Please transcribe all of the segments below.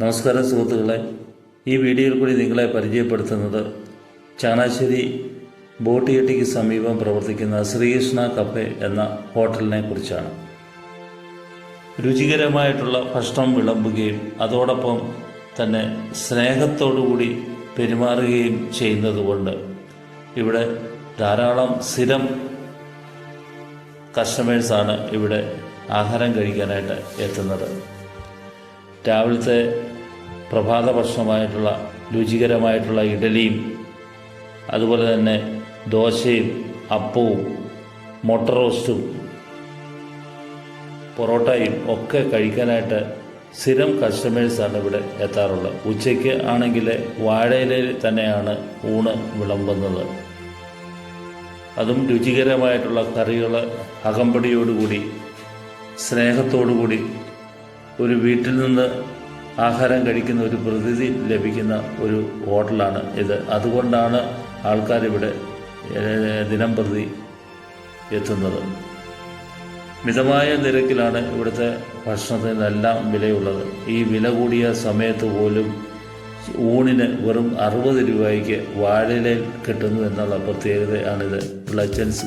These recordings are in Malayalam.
നമസ്കാരം സുഹൃത്തുക്കളെ. ഈ വീഡിയോയിൽ കൂടി നിങ്ങളെ പരിചയപ്പെടുത്തുന്നത് ചാണാശ്ശേരി ബോട്ടിയട്ടിക്ക് സമീപം പ്രവർത്തിക്കുന്ന ശ്രീകൃഷ്ണ കഫെ എന്ന ഹോട്ടലിനെ കുറിച്ചാണ്. രുചികരമായിട്ടുള്ള ഭക്ഷണം വിളമ്പുകയും അതോടൊപ്പം തന്നെ സ്നേഹത്തോടുകൂടി പെരുമാറുകയും ചെയ്യുന്നതുകൊണ്ട് ഇവിടെ ധാരാളം സ്ഥിരം കസ്റ്റമേഴ്സാണ് ഇവിടെ ആഹാരം കഴിക്കാനായിട്ട് എത്തുന്നത്. രാവിലത്തെ പ്രഭാത ഭക്ഷണമായിട്ടുള്ള രുചികരമായിട്ടുള്ള ഇഡലിയും അതുപോലെ തന്നെ ദോശയും അപ്പവും മൊട്ട റോസ്റ്റും പൊറോട്ടയും ഒക്കെ കഴിക്കാനായിട്ട് സ്ഥിരം കസ്റ്റമേഴ്സാണ് ഇവിടെ എത്താറുള്ളത്. ഉച്ചയ്ക്ക് ആണെങ്കിൽ വാഴയിലയിൽ തന്നെയാണ് ഊണ് വിളമ്പുന്നത്. അതും രുചികരമായിട്ടുള്ള കറികൾ അകമ്പടിയോടുകൂടി സ്നേഹത്തോടുകൂടി ഒരു വീട്ടിൽ നിന്ന് ആഹാരം കഴിക്കുന്ന ഒരു പ്രതീതി ലഭിക്കുന്ന ഒരു ഹോട്ടലാണ് ഇത്. അതുകൊണ്ടാണ് ആൾക്കാരിവിടെ ദിനം പ്രതി എത്തുന്നത്. മിതമായ നിരക്കിലാണ് ഇവിടുത്തെ ഭക്ഷണത്തിനെല്ലാം വിലയുള്ളത്. ഈ വില കൂടിയ സമയത്ത് പോലും ഊണിന് വെറും അറുപത് രൂപയ്ക്ക് വാഴയിലയിൽ കിട്ടുന്നു എന്നുള്ള പ്രത്യേകതയാണിത്. പ്ലച്ചൻസ്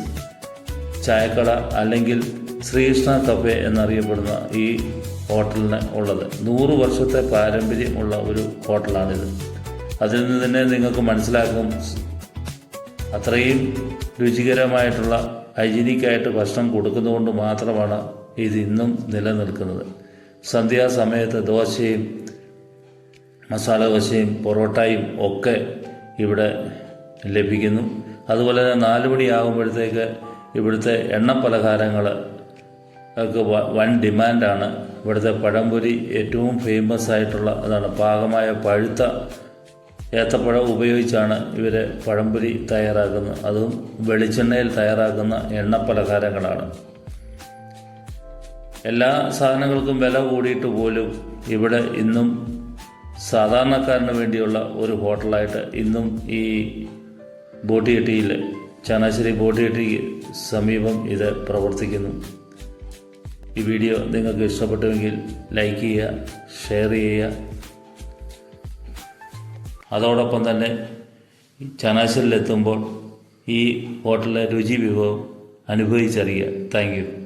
ചായക്കട അല്ലെങ്കിൽ ശ്രീകൃഷ്ണ കഫേ എന്നറിയപ്പെടുന്ന ഈ ഹോട്ടലിന് ഉള്ളത്. നൂറ് വർഷത്തെ പാരമ്പര്യമുള്ള ഒരു ഹോട്ടലാണിത്. അതിൽ നിന്ന് തന്നെ നിങ്ങൾക്ക് മനസ്സിലാക്കും അത്രയും രുചികരമായിട്ടുള്ള ഹൈജീനിക്കായിട്ട് ഭക്ഷണം കൊടുക്കുന്നതുകൊണ്ട് മാത്രമാണ് ഇത് ഇന്നും നിലനിൽക്കുന്നത്. സന്ധ്യാസമയത്ത് ദോശയും മസാല ദോശയും പൊറോട്ടയും ഒക്കെ ഇവിടെ ലഭിക്കുന്നു. അതുപോലെ തന്നെ നാല് മണിയാകുമ്പോഴത്തേക്ക് ഇവിടുത്തെ എണ്ണ പലഹാരങ്ങൾ ഒക്കെ വൻ ഡിമാൻഡാണ്. ഇവിടുത്തെ പഴംപൊരി ഏറ്റവും ഫേമസ് ആയിട്ടുള്ള അതാണ് പാകമായ പഴുത്ത ഏത്തപ്പഴം ഉപയോഗിച്ചാണ് ഇവർ പഴംപൊരി തയ്യാറാക്കുന്നത്. അതും വെളിച്ചെണ്ണയിൽ തയ്യാറാക്കുന്ന എണ്ണ പലഹാരങ്ങളാണ് എല്ലാ സാധനങ്ങൾക്കും വില കൂടിയിട്ട് പോലും ഇവിടെ ഇന്നും സാധാരണക്കാരന് വേണ്ടിയുള്ള ഒരു ഹോട്ടലായിട്ട് ഇന്നും ഈ ബോട്ടിയെട്ടിയിൽ ചങ്ങനാശ്ശേരി ബോട്ടിയെട്ടിക്ക് സമീപം ഇത് പ്രവർത്തിക്കുന്നു. ഈ വീഡിയോ നിങ്ങൾക്ക് ഇഷ്ടപ്പെട്ടുവെങ്കിൽ ലൈക്ക് ചെയ്യുക ഷെയർ ചെയ്യുക. അതോടൊപ്പം തന്നെ ചനാശ്ശേരിയിലെത്തുമ്പോൾ ഈ ഹോട്ടലിലെ രുചി വിഭവം അനുഭവിച്ചറിയുക. താങ്ക്